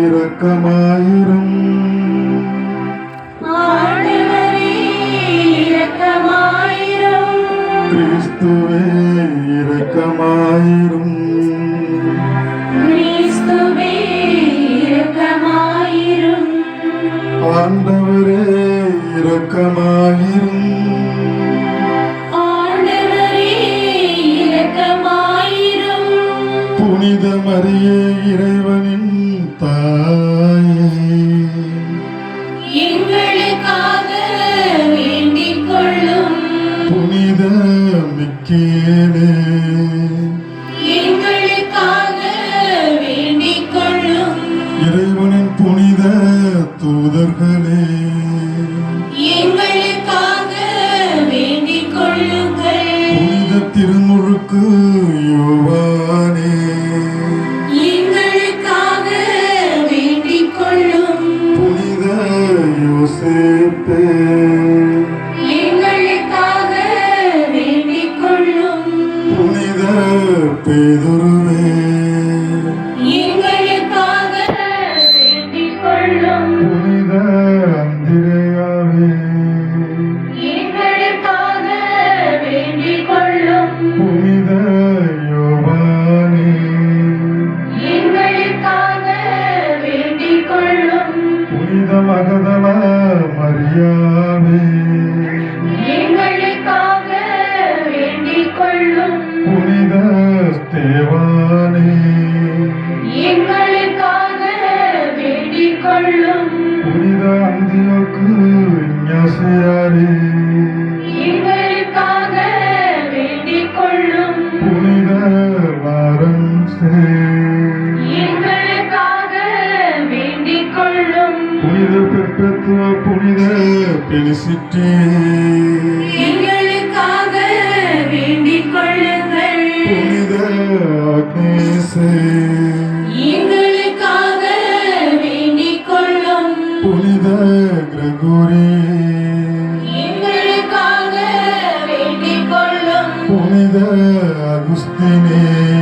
இரக்கமாயிரும் ஆண்டவரே இரக்கமாயிரும் கிறிஸ்துவே எங்களுக்காக புனித மகதல பெற்பத்துவ புனித பெலிசிட்டே எங்களுக்காக வேண்டிக் கொள்ளுங்கள். புனித அக்னேசே எங்களுக்காக வேண்டிக் கொள்ளும். புனித கிரகோரி. எங்களுக்காக வேண்டிக் கொள்ளும். புனித அகுஸ்தினே.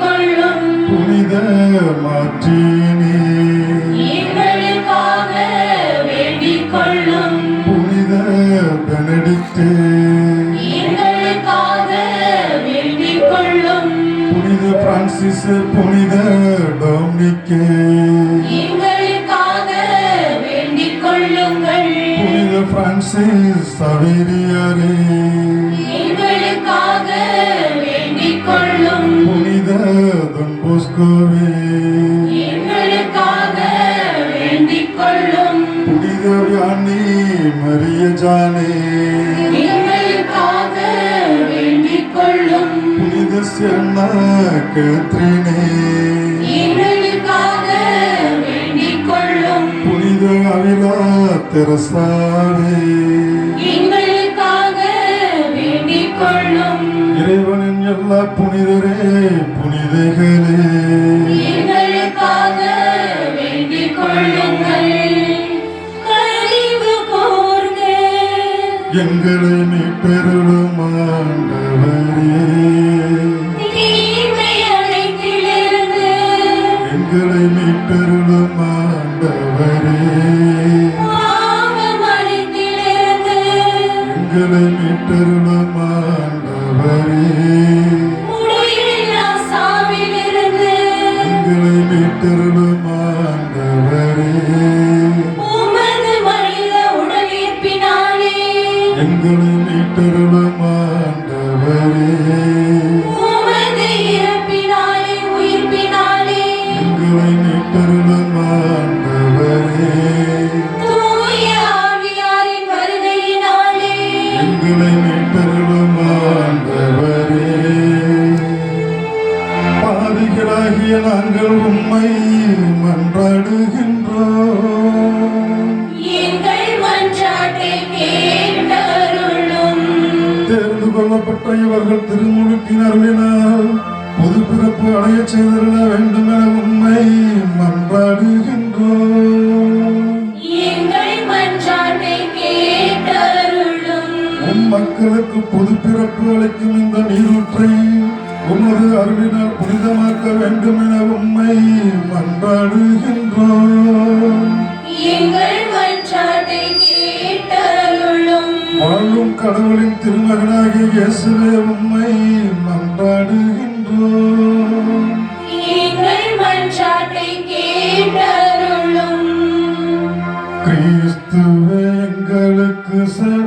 கொள்ளும் புனித மாற்றினே. புனித கொள்ளும் புனித பிரான்சிஸ் புனித டொமினிக்கே. புனித பிரான்சிஸ் சவேரியாரே தொன்போஸ்கோவே எங்களுக்காக வேண்டிக் கொள்ளும் புனித வியானி மரிய ஜானே எங்களுக்காக வேண்டிக் கொள்ளும் புனித சென்னா கேத்ரினே. எங்களுக்காக வேண்டிக் கொள்ளும் புனித அவிலா தெரசாவே எங்களுக்காக வேண்டிக் கொள்ளும் இறைவனின் எல்லா புனிதரே எங்களை மீட்டருளும் ஆண்டவரே. எங்களை மீட்டருளும் ஆண்டவரே. எங்களை மீட்டருளும் வருகையினாலே. எங்களை மீட்டருளும் ஆண்டவரே பாவிகளாகிய நாங்கள் உம்மை மன்றாடுகின்றோம். தேர்ந்து கொள்ளப்பட்ட இவர்கள் திருமுழுக்கின் அருளினால் பொது பிறப்பு அடைய செய்திருள வேண்டும் என உண்மை மன்றாடுகின்றோம் மக்களுக்கு பொது பிறப்பு அளிக்கும் இந்த நீரூற்றை உமது அருளினால் புனிதமாக்க வேண்டும் என உண்மை மன்றாடுகின்றோம் வாழும் கடவுளின் திருமகனாகிய இயேசுவே உண்மை